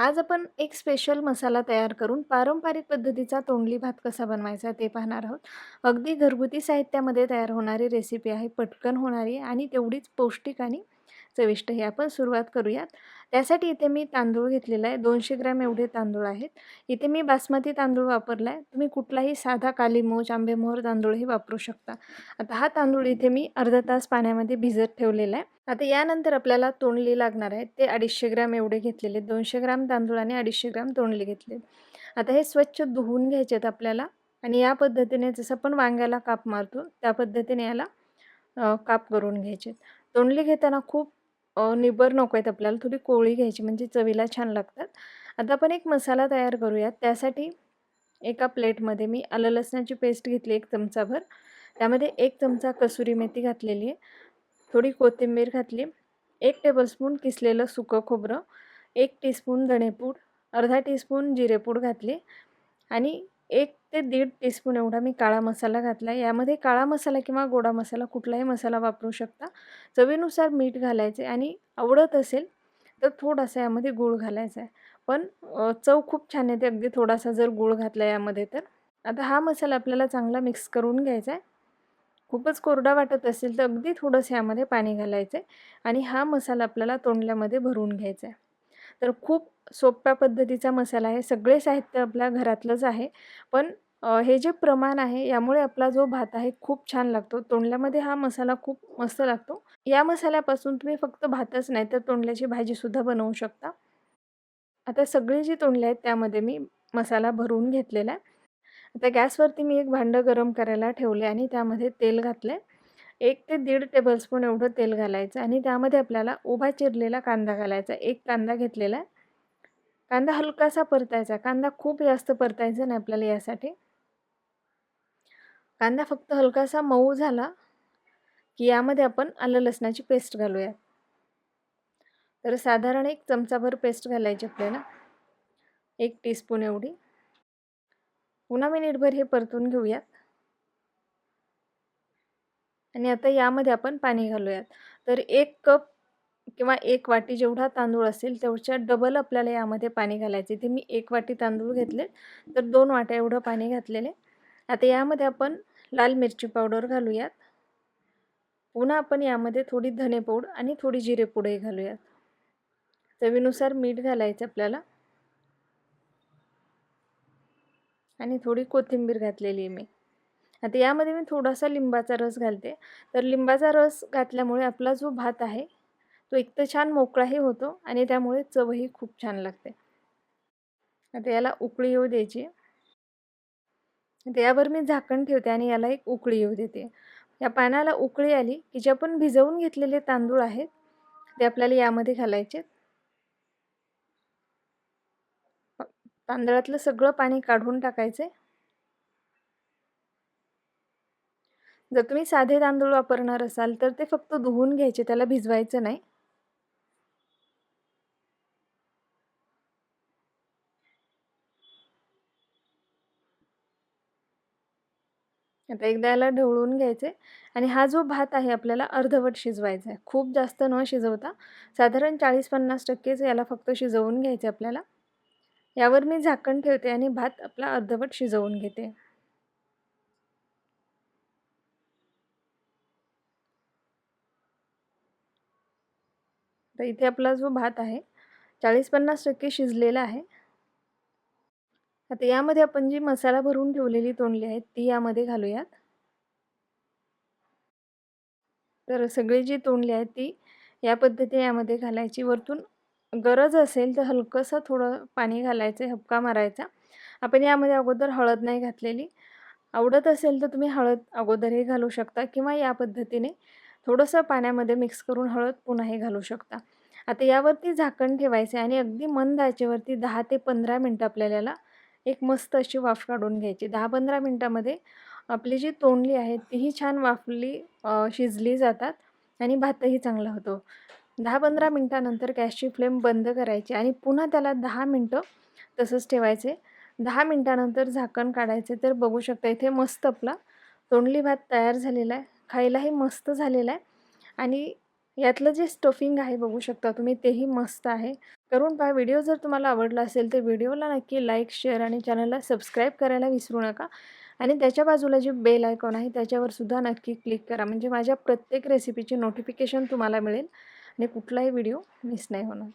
आज आपण एक स्पेशल मसाला तयार करून पारंपरिक पद्धतीचा तोंडली भात कसा बनवायचा ते पाहणार आहोत. अगदी घरगुती साहित्यामध्ये तयार होणारी रेसिपी आहे पटकन होणारी आणि तेवढीच पौष्टिक आणि चविष्ट हे आपण सुरुवात करूयात. त्यासाठी इथे मी तांदूळ घेतलेला आहे. दोनशे ग्रॅम एवढे तांदूळ आहेत. इथे मी बासमती तांदूळ वापरला आहे तुम्ही कुठलाही साधा कालीमोच आंबेमोहर तांदूळही वापरू शकता. आता हा तांदूळ इथे मी अर्धा तास पाण्यामध्ये भिजत ठेवलेला आहे. आता यानंतर आपल्याला तोंडली लागणार आहे. ते अडीचशे ग्रॅम एवढे घेतलेले दोनशे ग्रॅम तांदूळ आणि अडीचशे ग्रॅम तोंडली घेतले आता हे स्वच्छ धुवून घ्यायचे आहेत आपल्याला. आणि या पद्धतीने जसं आपण वांग्याला काप मारतो त्या पद्धतीने याला काप करून घ्यायचे तोंडली घेताना खूप निबर नको आहेत आपल्याला थोडी कोळी घ्यायची म्हणजे चवीला छान लागतात. आता आपण एक मसाला तयार करूयात. त्यासाठी एका प्लेटमध्ये मी आलं लसणाची पेस्ट घेतली एक चमचाभर. त्यामध्ये एक चमचा कसुरी मेथी घातलेली आहे. थोडी कोथिंबीर घातली. एक टेबलस्पून किसलेलं सुकं खोबरं. एक टीस्पून धणेपूड. अर्धा टीस्पून जिरेपूड घातली. आणि एक ते दीड टीस्पून एवढा मी काळा मसाला घातला आहे यामध्ये काळा मसाला किंवा गोडा मसाला कुठलाही मसाला वापरू शकता. चवीनुसार मीठ घालायचे आणि आवडत असेल तर थोडासा यामध्ये गूळ घालायचा आहे. पण चव खूप छान येते. अगदी थोडासा जर गूळ घातला यामध्ये तर. आता हा मसाला आपल्याला चांगला मिक्स करून घ्यायचा आहे. खूपच कोरडा वाटत असेल तर अगदी थोडंसं यामध्ये पाणी घालायचं आहे. आणि हा मसाला आपल्याला तोंडल्यामध्ये भरून घ्यायचा आहे. तर खूप सोप्या पद्धतीचा मसाला आहे. सगळे साहित्य आपल्या घरातलंच आहे. पण हे जे प्रमाण आहे यामुळे आपला जो भात आहे खूप छान लागतो. तोंडल्यामध्ये हा मसाला खूप मस्त लागतो. या मसाल्यापासून तुम्ही फक्त भातच नाही तर तोंडल्याची भाजीसुद्धा बनवू शकता. आता सगळी जी तोंडली आहेत त्यामध्ये मी मसाला भरून घेतलेला आहे. आता गॅसवरती मी एक भांडं गरम करायला ठेवले आणि त्यामध्ये तेल घातलं एक ते दीड टेबलस्पून एवढं तेल घालायचं आणि त्यामध्ये आपल्याला उभा चिरलेला कांदा घालायचा. एक कांदा घेतलेला. कांदा हलकासा परतायचा. कांदा खूप जास्त परतायचा नाही आपल्याला यासाठी. कांदा फक्त हलकासा मऊ झाला की यामध्ये आपण आलं लसणाची पेस्ट घालूयात. तर साधारण एक चमचाभर पेस्ट घालायची आपल्याला. एक टीस्पून एवढी. पुन्हा मिनिटभर हे परतून घेऊयात. आणि आता यामध्ये आपण पाणी घालूयात. तर एक कप किंवा एक वाटी जेवढा तांदूळ असेल तेवढ्या डबल आपल्याला यामध्ये पाणी घालायचे ते मी एक वाटी तांदूळ घेतले तर दोन वाट्या एवढं पाणी घातलेले. आता यामध्ये आपण लाल मिरची पावडर घालूयात. पुन्हा आपण यामध्ये थोडी धनेपूड आणि थोडी जिरेपूडही घालूयात. चवीनुसार मीठ घालायचं आपल्याला. आणि थोडी कोथिंबीर घातलेली आहे मी. आता यामध्ये मी थोडासा लिंबाचा रस घालते. तर लिंबाचा रस घातल्यामुळे आपला जो भात आहे तो एक तर छान मोकळाही होतो आणि त्यामुळे चवही खूप छान लागते. आता याला उकळी येऊ द्यायची. आता यावर मी झाकण ठेवते आणि याला एक उकळी येऊ देते. या पानाला उकळी आली की जे आपण भिजवून घेतलेले तांदूळ आहेत ते आपल्याला यामध्ये घालायचे. तांदळातलं सगळं पाणी काढून टाकायचे. जर तुम्ही साधे तांदूळ वापरणार असाल तर ते फक्त धुवून घ्यायचे त्याला भिजवायचं नाही. आता एकदा याला ढवळून घ्यायचे आणि हा जो भात आहे आपल्याला अर्धवट शिजवायचा आहे. खूप जास्त न शिजवता साधारण चाळीस पन्नास टक्केच याला फक्त शिजवून घ्यायचे आपल्याला. यावर मी झाकण ठेवते आणि भात आपला अर्धवट शिजवून घेते. तर इथे आपला जो भात आहे चाळीस पन्नास टक्के शिजलेला आहे. आता यामध्ये आपण जी मसाला भरून ठेवलेली तोंडली आहेत ती यामध्ये घालूयात. तर सगळी जी तोंडली आहेत ती या पद्धतीने यामध्ये घालायची. वरतून गरज असेल तर हलकंसं थोडं पाणी घालायचं हपका मारायचा. आपण यामध्ये अगोदर हळद नाही घातलेली. आवडत असेल तर तुम्ही हळद अगोदरही घालू शकता किंवा या पद्धतीने थोडंसं पाण्यामध्ये मिक्स करून हळद पुन्हाही घालू शकता. आता यावरती झाकण ठेवायचे आणि अगदी मंद आचेवरती दहा ते पंधरा मिनटं आपल्याला एक मस्त अशी वाफ काढून घ्यायची. दहा पंधरा मिनटामध्ये आपली जी तोंडली आहे तीही छान वाफली शिजली जातात आणि भातही चांगला होतो. दहा पंधरा मिनटानंतर गॅसची फ्लेम बंद करायची आणि पुन्हा त्याला दहा मिनटं तसंच ठेवायचे. दहा मिनटानंतर झाकण काढायचे तर बघू शकता इथे मस्त आपला तोंडली भात तयार झालेला आहे. खायलाही मस्त झालेला आहे. आणि यातलं जे स्टफिंग आहे बघू शकता तुम्ही तेही मस्त आहे. करून पहा व्हिडिओ जर तुम्हाला आवडला असेल तर व्हिडिओला नक्की लाईक शेअर आणि चॅनलला सबस्क्राईब करायला विसरू नका. आणि त्याच्या बाजूला जे बेल आयकॉन आहे त्याच्यावर सुद्धा नक्की क्लिक करा. म्हणजे माझ्या प्रत्येक रेसिपीची नोटिफिकेशन तुम्हाला मिळेल आणि कुठलाही व्हिडिओ मिस नाही होणार.